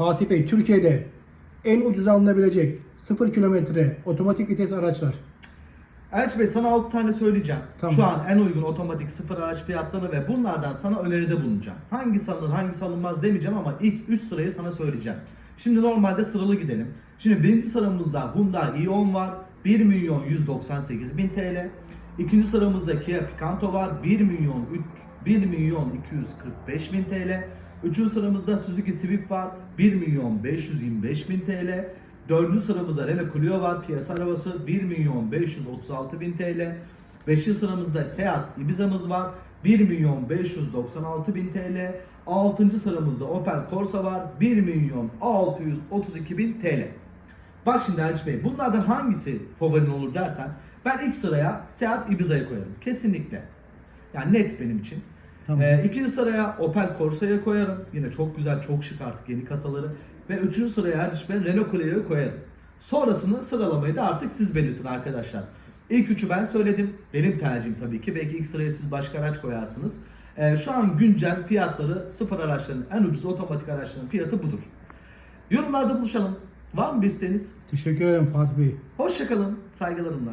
Fatih Bey, Türkiye'de en ucuz alınabilecek 0 kilometre otomatik vites araçlar. Elçi Bey sana 6 tane söyleyeceğim. Tamam. Şu an en uygun otomatik sıfır araç fiyatlarını ve bunlardan sana öneride bulunacağım. Hangisi alınır hangisi alınmaz demeyeceğim ama ilk 3 sırayı sana söyleyeceğim. Şimdi normalde sıralı gidelim. Şimdi birinci sıramızda Hyundai i10 var. 1 milyon 198 bin TL. İkinci sıramızda Kia Picanto var. 1 milyon 3 1 milyon 245 bin TL. Üçüncü sıramızda Suzuki Swift var. 1 milyon 525 bin TL. Dördüncü sıramızda Renault Clio var. Piyasa arabası 1 milyon 536 bin TL. Beşinci sıramızda Seat Ibiza'mız var. 1 milyon 596 bin TL. Altıncı sıramızda Opel Corsa var. 1 milyon 632 bin TL. Bak şimdi Elçi Bey bunlardan hangisi favorin olur dersen ben ilk sıraya Seat Ibiza'yı koyarım. Kesinlikle. Yani net benim için. Tamam. Ee, ikinci sıraya Opel Corsa'yı koyarım. Yine çok güzel, çok şık artık yeni kasaları. Ve üçüncü sıraya Erdiş Bey Renault Clio'yu koyarım. Sonrasını sıralamayı da artık siz belirtin arkadaşlar. İlk üçü ben söyledim. Benim tercihim tabii ki. Belki ilk sıraya siz başka araç koyarsınız. Ee, şu an güncel fiyatları sıfır araçların en ucuz otomatik araçların fiyatı budur. Yorumlarda buluşalım. Var mı bir isteğiniz? Teşekkür ederim Fatih Bey. Hoşçakalın. Saygılarımla.